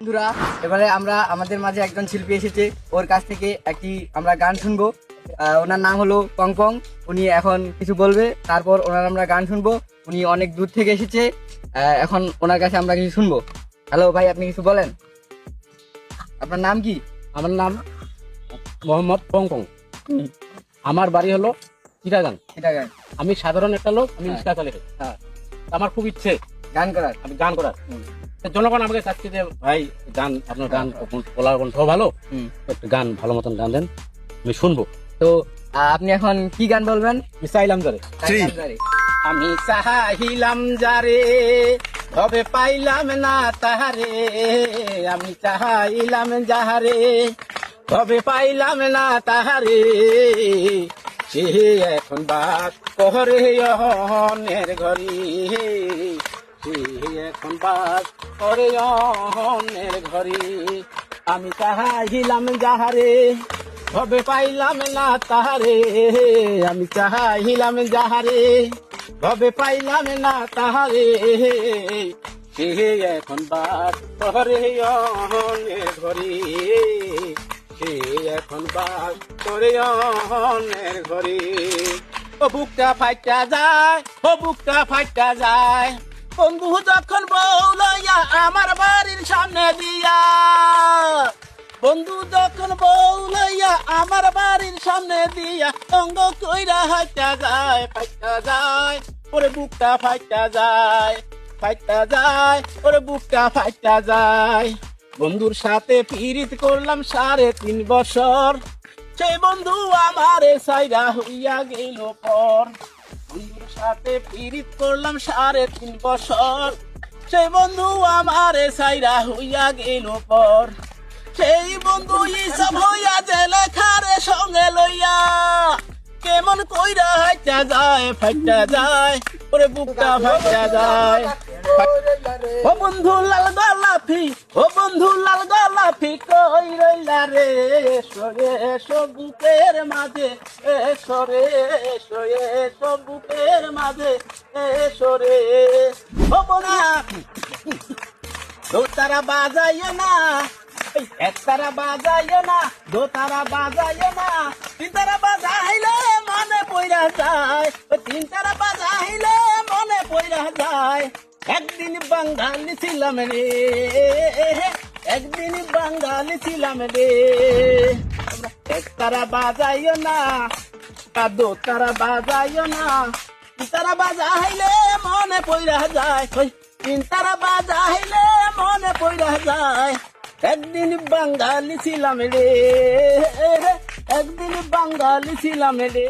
বন্ধুরা এবারে আমরা আমাদের মাঝে একজন শিল্পী এসেছে। ওর কাছ থেকে একটি আমরা গান শুনব। ওনার নাম হলো কংকং উনি এখন কিছু বলবে তারপর ওনার আমরা গান শুনব। উনি অনেক দূর থেকে এসেছে। এখন ওনার কাছে আমরা কিছু শুনব। হ্যালো ভাই আপনি কিছু বলেন? আপনার নাম কি? আমার নাম মোহাম্মদ পংপং। আমার বাড়ি হলো চিটাগাং। এটা গান আমি সাধারণ একটা লোক আমি হ্যাঁ। রিক্সা হ্যাঁ। আমার খুব ইচ্ছে গান করার। আমি গান করার। জনগণ আমাকে চাচ্ছি যে ভাই গান আপনার গান বলার কণ্ঠ ভালো হুম। একটু গান ভালো মতন গান দেন আমি শুনব। তো আপনি এখন কি গান বলবেন? চাইলাম যারে গান। আমি চাহিলাম যারে তবে পাইলাম না তাহারে। আমি চাহাইলাম যাহারে তবে পাইলাম না তাহারে। সে এখন বাদ কহরে অহনের ঘরে। সে এখন বাদ করে অহনের ঘরে আমি চাহাইলাম যাহারে তবে পাইলাম না তাহারে। আমি চাহাইলাম যাহারে তবে পাইলাম না তাহারে। সে এখন বাদ করে অহনের ঘরে সে এখন বাদ করে অহনের ঘরে ও বুকটা ফাইটা যায়, ও বুকটা ফাইটা যায়। বন্ধু যখন বউ লইয়া আমার বাড়ির সামনে দিয়া বন্ধু যখন বউ লইয়া আমার বাড়ির সামনে দিয়া অঙ্গ কইরা হাইটা যায়, ফাইটা যায়, ওরে বুকটা ফাইটা যায় ফাইটা যায়, ওরে বুকটা ফাইটা যায়। বন্ধুর সাথে পিরিত করলাম সাড়ে তিন বছর, সেই বন্ধু আমারে সাইরা হইয়া গেল পর। সাথে করলাম সাড়ে তিন বছর। সেই বন্ধু আমারে সাইরা হইয়া গেল পর। সেই বন্ধু ইসব হইয়া সঙ্গে লইয়া কেমন কইরা হাইটা যায়, ফাইটা যায়, ওরে বুকটা ফাইটা যায়। ও বন্ধু লাল গোলাপি, ও বন্ধু লাল কই রইলা রে সরে সবুকের মাঝে এ সরে সরে সবুকের মাঝে এ সরে ও বোনা দো তারা বাজাইও না, এই এক তারা বাজাইও না দো তারা বাজাইও না তিন তারা বাজাইলে মনে পইরা যায় তিন তারা বাজাইলে মনে পইরা যায়। একদিন বাঙালি ছিলাম রে একদিন বাঙালি ছিলাম রে। এক তারা বাজাইও না, তা দো তারা বাজাইও না। তারা বাজাইলে মনে পইরা যায় তারা বাজাইলে মনে পইরা যায়, একদিন বাঙালি ছিলাম রে। একদিন বাঙালি ছিলাম রে।